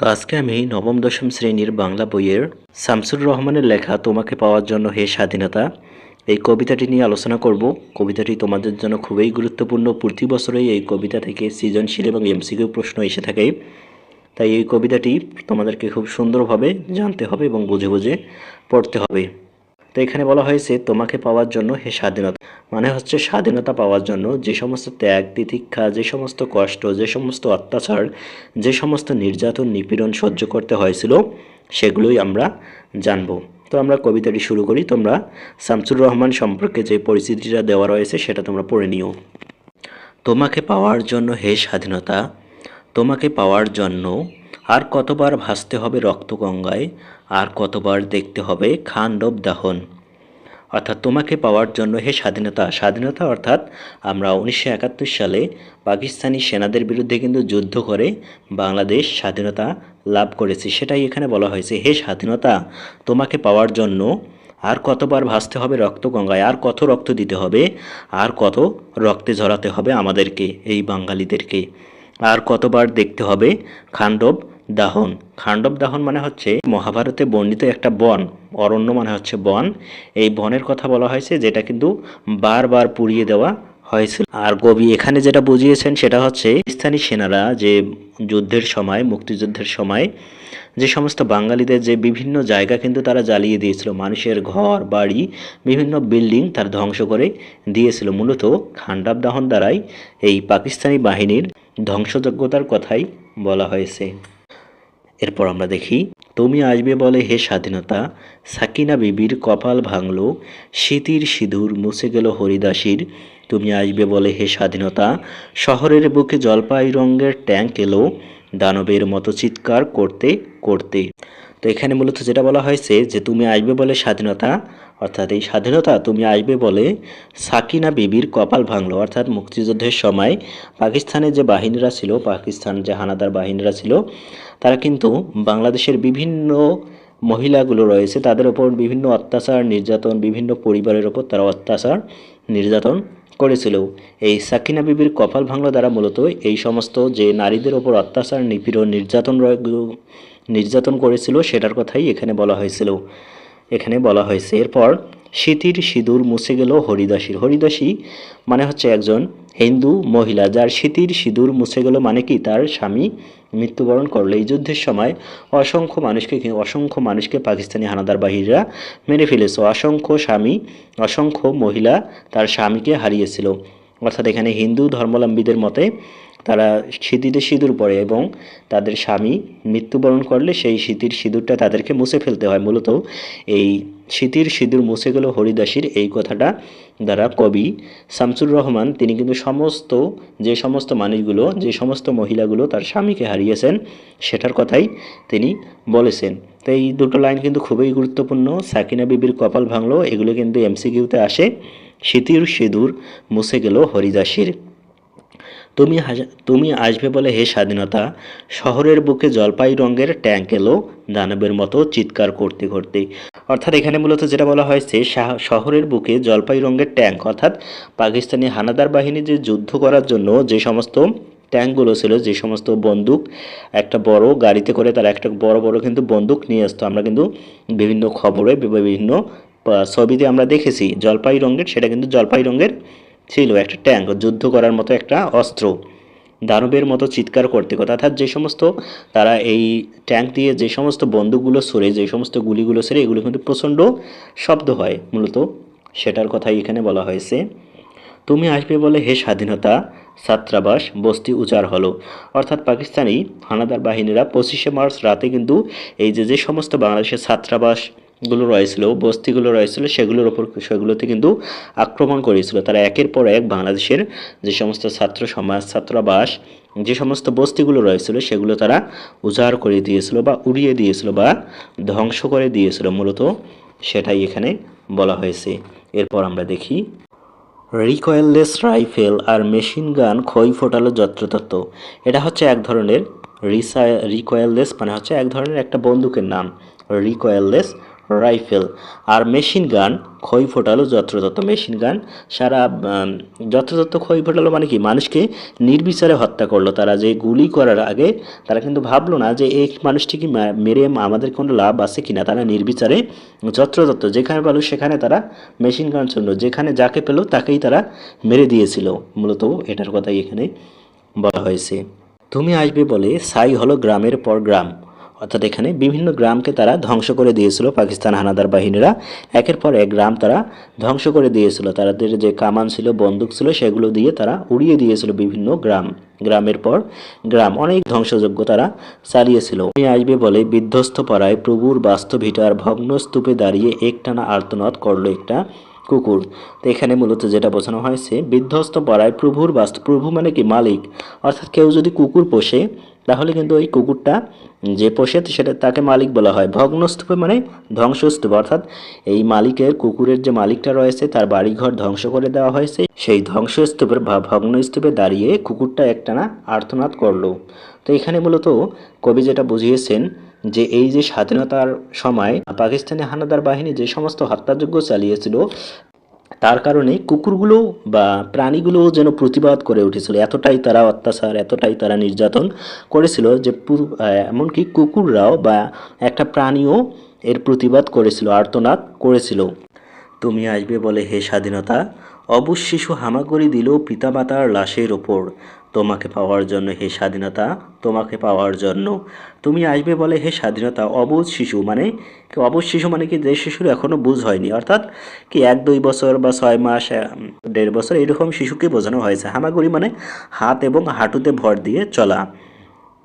তো আজকে আমি নবম, দশম শ্রেণির বাংলা বইয়ের শামসুর রহমানের লেখা তোমাকে পাওয়ার জন্য হে স্বাধীনতা, এই কবিতাটি নিয়ে আলোচনা করব। কবিতাটি তোমাদের জন্য খুবই গুরুত্বপূর্ণ। প্রতি বছরেই এই কবিতা থেকে সৃজনশীল এবং এমসিকিউ প্রশ্ন এসে থাকে। তাই এই কবিতাটি তোমাদেরকে খুব সুন্দরভাবে জানতে হবে এবং বুঝে বুঝে পড়তে হবে। তো এখানে বলা হয়েছে, তোমাকে পাওয়ার জন্য হে স্বাধীনতা। মানে হচ্ছে স্বাধীনতা পাওয়ার জন্য যে সমস্ত ত্যাগ, তিতিক্ষা, যে সমস্ত কষ্ট, যে সমস্ত অত্যাচার, যে সমস্ত নির্যাতন, নিপীড়ন সহ্য করতে হয়েছিল, সেগুলোই আমরা জানব। তো আমরা কবিতাটি শুরু করি। তোমরা শামসুর রহমান সম্পর্কে যে পরিচিতিটা দেওয়া রয়েছে, সেটা তোমরা পড়ে নিও। তোমাকে পাওয়ার জন্য হে স্বাধীনতা, তোমাকে পাওয়ার জন্য আর কতবার ভাসতে হবে রক্তগঙ্গায় আর কতবার দেখতে হবে খান্ডব দাহন। অর্থাৎ তোমাকে পাওয়ার জন্য হে স্বাধীনতা স্বাধীনতা অর্থাৎ আমরা উনিশশো একাত্তর সালে পাকিস্তানি সেনাদের বিরুদ্ধে কিন্তু যুদ্ধ করে বাংলাদেশ স্বাধীনতা লাভ করেছে। সেটাই এখানে বলা হয়েছে, হে স্বাধীনতা, তোমাকে পাওয়ার জন্য আর কতবার ভাসতে হবে রক্ত গঙ্গায়, আর কত রক্ত দিতে হবে, আর কত রক্তে ঝরাতে হবে আমাদেরকে, এই বাঙালিদেরকে। আর কতবার দেখতে হবে খান্ডব দাহন। খান্ডব দাহন মানে হচ্ছে মহাভারতে বর্ণিত একটা বন, অরণ্য মানে হচ্ছে বন। এই বনের কথা বলা হয়েছে, যেটা কিন্তু বারবার পুড়িয়ে দেওয়া হয়েছিল। আর কবি এখানে যেটা বুঝিয়েছেন, সেটা হচ্ছে স্থানীয় সেনারা যে যুদ্ধের সময়, মুক্তিযুদ্ধের সময়, যে সমস্ত বাঙালিদের যে বিভিন্ন জায়গা কিন্তু তারা জ্বালিয়ে দিয়েছিল। মানুষের ঘর, বাড়ি, বিভিন্ন বিল্ডিং তার ধ্বংস করে দিয়েছিল। মূলত খান্ডাব দাহন দ্বারাই এই পাকিস্তানি বাহিনীর ধ্বংসযোগ্যতার কথাই বলা হয়েছে। এরপর আমরা দেখি, তুমি আসবে বলে হে স্বাধীনতা, সাকিনা বিবির কপাল ভাঙল শীতির সিঁদুর মুছে গেল হরিদাসীর। তুমি আসবে বলে হে স্বাধীনতা, শহরের বুকে জলপাই রঙের ট্যাঙ্ক এলো, দানবের মতো চিৎকার করতে করতে। তো এখানে মূলত যেটা বলা হয়েছে যে, তুমি আসবে বলে স্বাধীনতা অর্থাৎ এই স্বাধীনতা তুমি আসবে বলে সাকিনা বিবির কপাল ভাঙলো। অর্থাৎ মুক্তিযুদ্ধের সময় পাকিস্তানের যে বাহিনীরা ছিল, পাকিস্তান যে হানাদার বাহিনীরা ছিল, তারা কিন্তু বাংলাদেশের বিভিন্ন মহিলাগুলো রয়েছে, তাদের ওপর বিভিন্ন অত্যাচার, নির্যাতন, বিভিন্ন পরিবারের ওপর তারা অত্যাচার, নির্যাতন করেছিল। এই সাকিনা বিবির কপাল ভাঙলো দ্বারা মূলত এই সমস্ত যে নারীদের ওপর অত্যাচার, নিপীড়ন, নির্যাতন রয়ে- নির্যাতন করেছিল, সেটার কথাই এখানে বলা হয়েছিল। এখানে বলা হয়েছে। এরপর স্মৃতির সিঁদুর মুছে গেল হরিদাসীর। হরিদাসী মানে হচ্ছে একজন হিন্দু মহিলা, যার স্মৃতির সিঁদুর মুছে গেল মানে কি? তার স্বামী মৃত্যুবরণ করল। এই যুদ্ধের সময় অসংখ্য মানুষকে অসংখ্য মানুষকে পাকিস্তানি হানাদার বাহিনীরা মেরে ফেলেছে। অসংখ্য স্বামী, অসংখ্য মহিলা তার স্বামীকে হারিয়েছিল। অর্থাৎ এখানে হিন্দু ধর্মাবলম্বীদের মতে তারা স্মৃতিতে সিঁদুর পরে এবং তাদের স্বামী মৃত্যুবরণ করলে সেই স্মৃতির সিঁদুরটা তাদেরকে মুছে ফেলতে হয়। মূলত এই স্মৃতির সিঁদুর মুছে গেল হরিদাসীর। এই কথাটা দ্বারা কবি শামসুর রহমান, তিনি কিন্তু সমস্ত, যে সমস্ত মানুষগুলো, যে সমস্ত মহিলাগুলো তার স্বামীকে হারিয়েছেন, সেটার কথাই তিনি বলেছেন। তো এই দুটো লাইন কিন্তু খুবই গুরুত্বপূর্ণ। সাকিনা বিবির কপাল ভাঙলো, এগুলো কিন্তু এমসিকিউতে আসে। স্মৃতির সিঁদুর মুছে গেল হরিদাসীর। তুমি তুমি আসবে বলে হে স্বাধীনতা, শহরের বুকে জলপাই রঙের ট্যাঙ্ক এলো দানবের মতো চিৎকার করতে করতে। অর্থাৎ এখানে মূলত যেটা বলা হয়েছে শহরের বুকে জলপাই রঙের ট্যাঙ্ক, অর্থাৎ পাকিস্তানি হানাদার বাহিনী যে যুদ্ধ করার জন্য যে সমস্ত ট্যাঙ্কগুলো ছিল, যে সমস্ত বন্দুক, একটা বড় গাড়িতে করে তারা একটা বড় বড় কিন্তু বন্দুক নিয়ে আসতো। আমরা কিন্তু বিভিন্ন খবরে, বিভিন্ন ছবিতে আমরা দেখেছি জলপাই রঙের, সেটা কিন্তু জলপাই রঙের ছিল একটা ট্যাঙ্ক, যুদ্ধ করার মতো একটা অস্ত্র। দানবের মতো চিৎকার করতে কথা অর্থাৎ যে সমস্ত তারা এই ট্যাঙ্ক দিয়ে যে সমস্ত বন্দুকগুলো সরে, যে সমস্ত গুলিগুলো সরে, এগুলো কিন্তু প্রচণ্ড শব্দ হয়, মূলত সেটার কথাই এখানে বলা হয়েছে। তুমি আসবে বলে হে স্বাধীনতা, ছাত্রাবাস, বস্তি উজাড় হলো। অর্থাৎ পাকিস্তানি হানাদার বাহিনীরা পঁচিশে মার্চ রাতে কিন্তু এই যে যে সমস্ত বাংলাদেশের ছাত্রাবাসগুলো রয়েছিল, বস্তিগুলো রয়েছিল, সেগুলোর ওপর সেগুলোতে কিন্তু আক্রমণ করেছিল। তারা একের পর এক বাংলাদেশের যে সমস্ত ছাত্র সমাজ, ছাত্রাবাস, যে সমস্ত বস্তিগুলো রয়েছিল, সেগুলো তারা উজাড় করে দিয়েছিল বা উড়িয়ে দিয়েছিল বা ধ্বংস করে দিয়েছিল। মূলত সেটাই এখানে বলা হয়েছে। এরপর আমরা দেখি, রিকয়েললেস রাইফেল আর মেশিন গান খই ফোটালো যত্রতত্ত্ব। এটা হচ্ছে এক ধরনের রিসা রিকয়েললেস মানে হচ্ছে এক ধরনের একটা বন্দুকের নাম। রিকয়েললেস রাইফেল আর মেশিন গান, খই ফোটালো যত্রতত্র মেশিন গান, সারা যত্রতত্র খই ফোটালো মানে কি? মানুষকে নির্বিচারে হত্যা করল। তারা যে গুলি করার আগে তারা কিন্তু ভাবলো না যে এই মানুষটি কি মেরে আমাদের কোনো লাভ আছে কিনা। তারা নির্বিচারে যত্রতত্র যেখানে পেল সেখানে তারা মেশিন গান শুনলো। যেখানে যাকে পেল তাকেই তারা মেরে দিয়েছিল। মূলত এটার কথাই এখানে বলা হয়েছে। তুমি আসবে বলে সাই হলো গ্রামের পর গ্রাম। অর্থাৎ এখানে বিভিন্ন গ্রামকে তারা ধ্বংস করে দিয়েছিল, পাকিস্তান হানাদার বাহিনীরা। একের পর এক গ্রাম তারা ধ্বংস করে দিয়েছিল। তাদের যে কামান ছিল, বন্দুক ছিল, সেগুলো দিয়ে তারা উড়িয়ে দিয়েছিল বিভিন্ন গ্রাম। গ্রামের পর গ্রাম অনেক ধ্বংসযোগ্য তারা চালিয়েছিল। উনি আসবে বলে বিধ্বস্ত পাড়ায় প্রভুর বাস্তভিটার ভগ্ন স্তূপে দাঁড়িয়ে একটানা আর্তনাদ করল একটা কুকুর। তো এখানে মূলত যেটা বোঝানো হয়েছে বিধ্বস্ত পাড়ায় প্রভুর বাস্তু প্রভু মানে কি মালিক? অর্থাৎ কেউ যদি কুকুর পোষে তাহলে কিন্তু ওই কুকুরটা যে পোষে সেটা তাকে মালিক বলা হয়। ভগ্নস্তূপে মানে ধ্বংসস্তূপ। অর্থাৎ এই মালিকের কুকুরের যে মালিকটা রয়েছে, তার বাড়িঘর ধ্বংস করে দেওয়া হয়েছে। সেই ধ্বংসস্তূপের বা ভগ্নস্তূপে দাঁড়িয়ে কুকুরটা একটানা আর্তনাদ করল। তো এখানে মূলত কবি যেটা বুঝিয়েছেন যে এই যে স্বাধীনতার সময় পাকিস্তানি হানাদার বাহিনী যে সমস্ত হত্যাযজ্ঞ চালিয়েছিল তার কারণে কুকুরগুলো বা প্রাণীগুলো যেন প্রতিবাদ করে উঠেছিল। এতটাই তারা অত্যাচার, এতটাই তারা নির্যাতন করেছিল যে এমনকি কুকুররাও বা একটা প্রাণীও এর প্রতিবাদ করেছিল, আর্তনাদ করেছিল। তুমি আসবে বলে হে স্বাধীনতা অবশ শিশু হামাগুড়ি দিল পিতামাতার লাশের ওপর। তোমাকে পাওয়ার জন্য হে স্বাধীনতা, তোমাকে পাওয়ার জন্য। তুমি আসবে বলে হে স্বাধীনতা অবুজ শিশু মানে অবুজ শিশু মানে কি, যে শিশুর এখনও বুঝ হয়নি। অর্থাৎ কি, এক, দুই বছর বা ছয় মাস দেড় বছর এরকম শিশুকে বোঝানো হয়েছে। হামাগুড়ি মানে হাত এবং হাঁটুতে ভর দিয়ে চলা।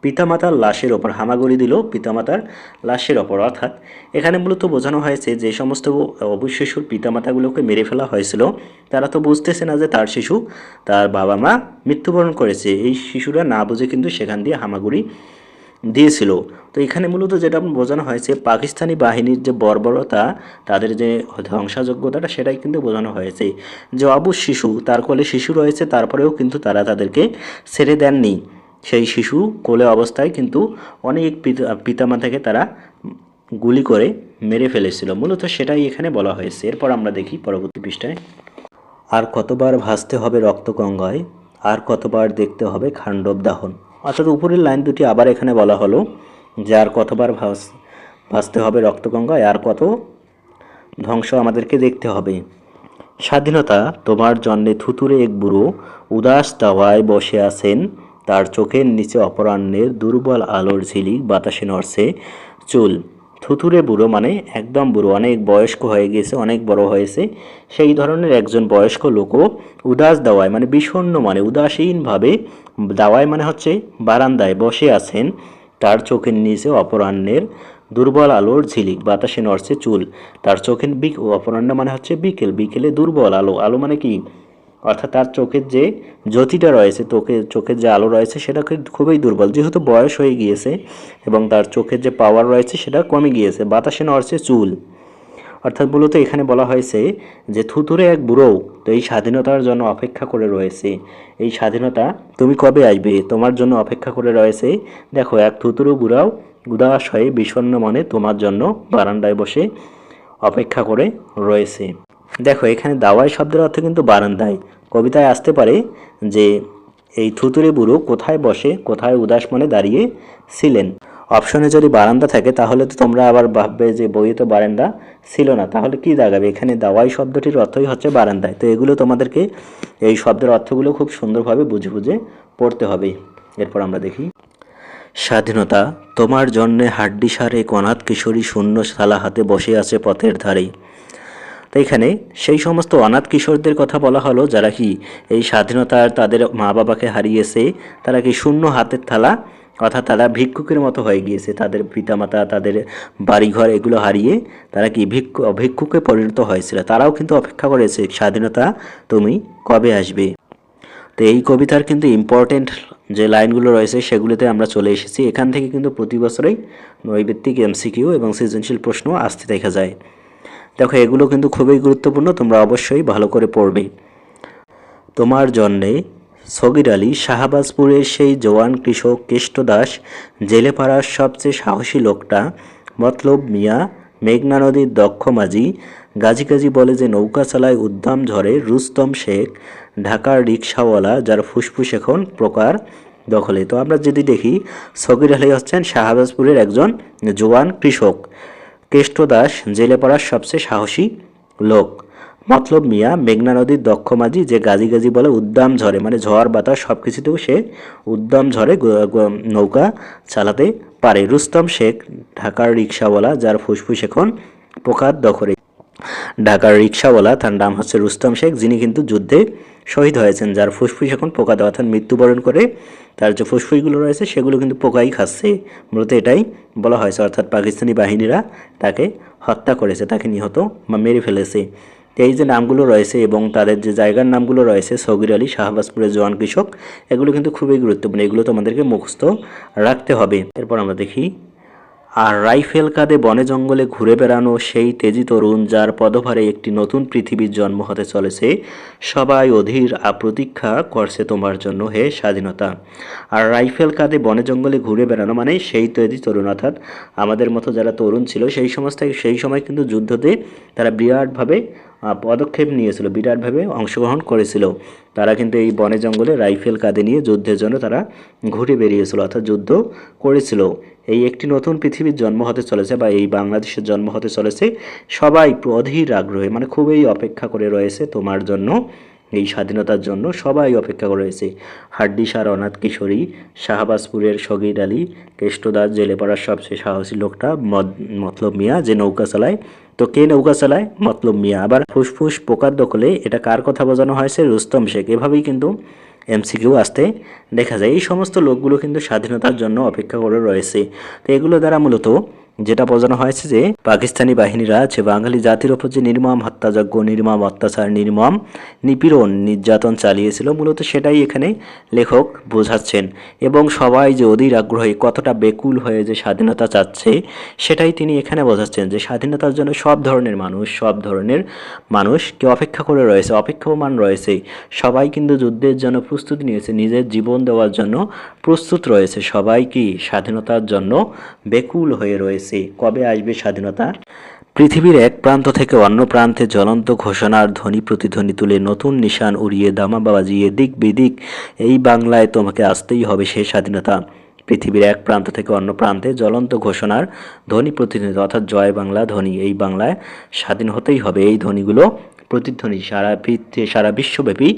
পিতামাতার লাশের ওপর হামাগুড়ি দিল পিতামাতার লাশের ওপর। অর্থাৎ এখানে মূলত বোঝানো হয়েছে যে সমস্ত অবুজ শিশুর পিতামাতাগুলোকে মেরে ফেলা হয়েছিল। তারা তো বুঝতেছে না যে তার শিশু তার বাবা মা মৃত্যুবরণ করেছে। এই শিশুরা না বুঝে কিন্তু সেখান দিয়ে হামাগুড়ি দিয়েছিল। তো এখানে মূলত যেটা বোঝানো হয়েছে, পাকিস্তানি বাহিনীর যে বর্বরতা, তাদের যে ধ্বংসাযোগ্যতাটা, সেটাই কিন্তু বোঝানো হয়েছে। যে অবুজ শিশু, তার কোলে শিশু রয়েছে, তারপরেও কিন্তু তারা তাদেরকে ছেড়ে দেননি। সেই শিশু কোলে অবস্থায় কিন্তু অনেক পিতা, পিতামাতাকে তারা গুলি করে মেরে ফেলেছিল। মূলত সেটাই এখানে বলা হয়েছে। এরপর আমরা দেখি পরবর্তী পৃষ্ঠায়। আর কতবার ভাসতে হবে রক্তগঙ্গায়, আর কতবার দেখতে হবে খাণ্ডব দাহন। অর্থাৎ উপরের লাইন দুটি আবার এখানে বলা হলো যে, আর কতবার ভাস, ভাসতে হবে রক্তগঙ্গায়, আর কত ধ্বংস আমাদেরকে দেখতে হবে। স্বাধীনতা, তোমার জন্যে থুতুরে এক বুড়ো, উদাস দাওয়ায় বসে আছেন তার চোখের নিচে অপরাহ্নের দুর্বল আলোর ঝিলিক বাতাসে নড়ছে চুল। থুথুরে বুড়ো মানে একদম বুড়ো, অনেক বয়স্ক হয়ে গেছে, অনেক বড় হয়েছে। সেই ধরনের একজন বয়স্ক লোকও উদাস দাওয়ায় মানে বিষণ্ণ মানে উদাসীনভাবে দাওয়ায় মানে হচ্ছে বারান্দায় বসে আছেন। তার চোখের নিচে অপরাহ্নের দুর্বল আলোর ঝিলিক বাতাসে নড়ছে চুল। তার চোখের বিক অপরাহ্ন মানে হচ্ছে বিকেল। বিকেলে দুর্বল আলো। আলো মানে কি? অর্থাৎ তার চোখের যে জ্যোতিটা রয়েছে, তোকে, চোখের যে আলো রয়েছে, সেটা খুবই দুর্বল। যেহেতু বয়স হয়ে গিয়েছে এবং তার চোখের যে পাওয়ার রয়েছে, সেটা কমে গিয়েছে। বাতাসে নড়ছে চুল। অর্থাৎ মূলত এখানে বলা হয়েছে যে থুতুরে এক বুড়ো, তো এই স্বাধীনতার জন্য অপেক্ষা করে রয়েছে। এই স্বাধীনতা তুমি কবে আসবে? তোমার জন্য অপেক্ষা করে রয়েছে, দেখো, এক থুতুরু বুড়াও উদাস হয়ে বিষণ্ণ মনে তোমার জন্য বারান্দায় বসে অপেক্ষা করে রয়েছে। দেখো, এখানে দাওয়াই শব্দের অর্থ কিন্তু বারান্দায়। কবিতায় আসতে পারে যে, এই থুতুরে বুড়ো কোথায় বসে, কোথায় উদাস মনে দাঁড়িয়ে ছিলেন? অপশনে যদি বারান্দা থাকে, তাহলে তো তোমরা আবার ভাববে যে, বইয়ে তো বারান্দা ছিল না। তাহলে কি দাগাবে? এখানে দাওয়াই শব্দটির অর্থই হচ্ছে বারান্দায়। তো এগুলো তোমাদেরকে এই শব্দের অর্থগুলো খুব সুন্দরভাবে বুঝে বুঝে পড়তে হবে। এরপর আমরা দেখি। স্বাধীনতা, তোমার জন্যে হাড্ডি সারে কনাথ কিশোরী শূন্য থালা হাতে বসে আছে পথের ধারে এখানে সেই সমস্ত অনাথ কিশোরদের কথা বলা হলো, যারা কি এই স্বাধীনতার তাদের মা বাবাকে হারিয়েছে, তারা কি শূন্য হাতের থালা, অর্থাৎ তারা ভিক্ষুকের মতো হয়ে গিয়েছে, তাদের পিতামাতা, তাদের বাড়িঘর এগুলো হারিয়ে তারা কি ভিক্ষু ভিক্ষুকে পরিণত হয়েছিল। তারাও কিন্তু অপেক্ষা করেছে, স্বাধীনতা তুমি কবে আসবে? তো এই কবিতার কিন্তু ইম্পর্টেন্ট যে লাইনগুলো রয়েছে, সেগুলোতে আমরা চলে এসেছি। এখান থেকে কিন্তু প্রতি বছরেই নৈবেত্তিক এমসিকিউ এবং সৃজনশীল প্রশ্ন আসতে দেখা যায়। দেখো, এগুলো কিন্তু খুবই গুরুত্বপূর্ণ, তোমরা অবশ্যই ভালো করে পড়বে। তোমার জন্যে সগির আলী শাহবাজপুরের সেই জওয়ান কৃষক কেষ্ট দাস, জেলেপাড়ার সবচেয়ে সাহসী লোকটা, মতলব মিয়া মেঘনা নদীর দক্ষ মাঝি গাজী গাজী বলে যে নৌকা চালায় উদ্দাম ঝড়ে রুস্তম শেখ, ঢাকার রিক্সাওয়ালা যার ফুসফুস এখন প্রকার দখলে। তো আমরা যদি দেখি, সগির আলী হচ্ছেন শাহবাজপুরের একজন জোয়ান কৃষক। কেষ্ট দাস জেলে পড়ার সবচেয়ে সাহসী লোক। মতলব মিয়া, মেঘনা নদীর দক্ষ মাঝি যে গাজি গাজি বলে উদ্দাম ঝড়ে মানে ঝড়, বাতাস সব কিছুতেও সে উদ্দাম গ- নৌকা চালাতে পারে। রুস্তম শেখ, ঢাকার রিক্সাওয়ালা, যার ফুসফুস এখন পোকার দখলে ঢাকার রিক্সাওয়ালা, তার নাম হচ্ছে রুস্তম শেখ, যিনি কিন্তু যুদ্ধে শহীদ হয়েছেন, যার ফুসফুস এখন পোকা দেওয়া অর্থাৎ মৃত্যুবরণ করে তার যে ফুসফুসগুলো রয়েছে, সেগুলো কিন্তু পোকাই খাচ্ছে। মূলত এটাই বলা হয়েছে। অর্থাৎ পাকিস্তানি বাহিনীরা তাকে হত্যা করেছে, তাকে নিহত বা মেরে ফেলেছে। এই যে নামগুলো রয়েছে এবং তাদের যে জায়গার নামগুলো রয়েছে, সগির আলী, শাহবাজপুরের জোয়ান কৃষক, এগুলো কিন্তু খুবই গুরুত্বপূর্ণ। এগুলো তোমাদেরকে মুখস্থ রাখতে হবে। এরপর আমরা দেখি আর রাইফেল কাঁধে বনে জঙ্গলে ঘুরে বেড়ানো সেই তেজি তরুণ, যার পদভারে একটি নতুন পৃথিবীর জন্ম হতে চলেছে, সবাই অধীর প্রতীক্ষা করছে তোমার জন্য হে স্বাধীনতা। আর রাইফেল কাঁধে বনে জঙ্গলে ঘুরে বেড়ানো মানে সেই তেজি তরুণ, অর্থাৎ আমাদের মতো যারা তরুণ ছিল, সেই সমস্ত সেই সময় কিন্তু যুদ্ধতে তারা বিরাটভাবে পদক্ষেপ নিয়েছিল বিরাটভাবে অংশগ্রহণ করেছিল। তারা কিন্তু এই বনে জঙ্গলে রাইফেল কাঁধে নিয়ে যুদ্ধের জন্য তারা ঘুরে বেরিয়েছিল, অর্থাৎ যুদ্ধ করেছিল। এই একটি নতুন পৃথিবীর জন্ম হতে চলেছে বা এই বাংলাদেশের জন্ম হতে চলেছে সবাই অধীর আগ্রহে মানে খুবই অপেক্ষা করে রয়েছে তোমার জন্য, এই স্বাধীনতার জন্য সবাই অপেক্ষা করে রয়েছে। হাড্ডিসার অনাথ কিশোরী, শাহবাজপুরের সগির আলী, কেষ্টদাস, জেলে পড়ার সবচেয়ে সাহসী লোকটা মতলব মিয়া, যে নৌকা চালায় তো কে নৌকা চালায়? মতলব মিয়া। আবার ফুসফুস, পোকার দখলে এটা কার কথা বোঝানো হয়েছে? রুস্তম শেখ। এভাবেই কিন্তু এমসিকিউ আসতে দেখা যায়। এই সমস্ত লোকগুলো কিন্তু স্বাধীনতার জন্য অপেক্ষা করে রয়েছে। তো এগুলো দ্বারা মূলত যেটা বোঝানো হয়েছে যে পাকিস্তানি বাহিনীরা যে বাঙালি জাতির ওপর যে নির্মম হত্যাযজ্ঞ, নির্মম অত্যাচার, নির্মম নিপীড়ন নির্যাতন চালিয়েছিল, মূলত সেটাই এখানে লেখক বোঝাচ্ছেন। এবং সবাই যে অধীর আগ্রহী কতটা বেকুল হয়ে যে স্বাধীনতা চাচ্ছে, সেটাই তিনি এখানে বোঝাচ্ছেন যে স্বাধীনতার জন্য সব ধরনের মানুষ, সব ধরনের মানুষ কে অপেক্ষা করে রয়েছে, অপেক্ষমান রয়েছে। সবাই কিন্তু যুদ্ধের জন্য প্রস্তুতি নিয়েছে, নিজের জীবন দেওয়ার জন্য প্রস্তুত রয়েছে। সবাই কি স্বাধীনতার জন্য বেকুল হয়ে রয়েছে? কবে আসবে স্বাধীনতা? পৃথিবীর এক প্রান্ত থেকে অন্য প্রান্তে জ্বলন্ত ঘোষণার ধ্বনি প্রতিধ্বনি তুলে নতুন নিশান উড়িয়ে দামা বাবাজিয়ে দিক বিদিক, এই বাংলায় তোমাকে আসতেই হবে সে স্বাধীনতা। পৃথিবীর এক প্রান্ত থেকে অন্য প্রান্তে জ্বলন্ত ঘোষণার ধ্বনি প্রতিধ্বনি, অর্থাৎ জয় বাংলা ধ্বনি, এই বাংলায় স্বাধীন হতেই হবে। এই ধ্বনিগুলো প্রতিধ্বনি সারা সারা বিশ্বব্যাপী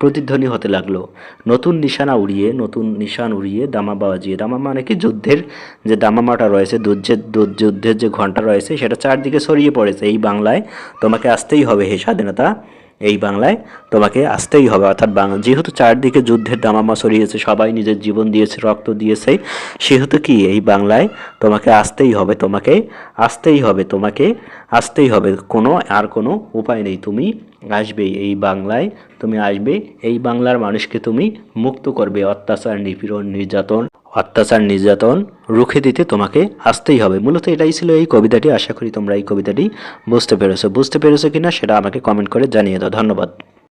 প্রতিধ্বনি হতে লাগল। নতুন নিশানা উড়িয়ে, নতুন নিশান উড়িয়ে দামা বাজিয়ে, দামা মানে কি যুদ্ধের যে দামামাটা রয়েছে যুদ্ধ- যুদ্ধের যে ঘণ্টা রয়েছে, সেটা চারদিকে ছড়িয়ে পড়েছে। এই বাংলায় তোমাকে আসতেই হবে হে স্বাধীনতা, এই বাংলায় তোমাকে আসতেই হবে। অর্থাৎ বাংলা, যেহেতু চারদিকে যুদ্ধের দামামা ছড়িয়েছে, সবাই নিজের জীবন দিয়েছে, রক্ত দিয়েছে, সেহেতু কি এই বাংলায় তোমাকে আসতেই হবে, তোমাকে আসতেই হবে, তোমাকে আসতেই হবে। কোনো আর কোনো উপায় নেই। তুমি আসবেই এই বাংলায়, তুমি আসবে, এই বাংলার মানুষকে তুমি মুক্ত করবে। অত্যাচার, নিপীড়ন, নির্যাতন, অত্যাচার, নির্যাতন রুখে দিতে তোমাকে আসতেই হবে। মূলত এটাই ছিল এই কবিতাটি। আশা করি তোমরা এই কবিতাটি বুঝতে পেরেছ। বুঝতে পেরেছ কিনা সেটা আমাকে কমেন্ট করে জানিয়ে দাও। ধন্যবাদ।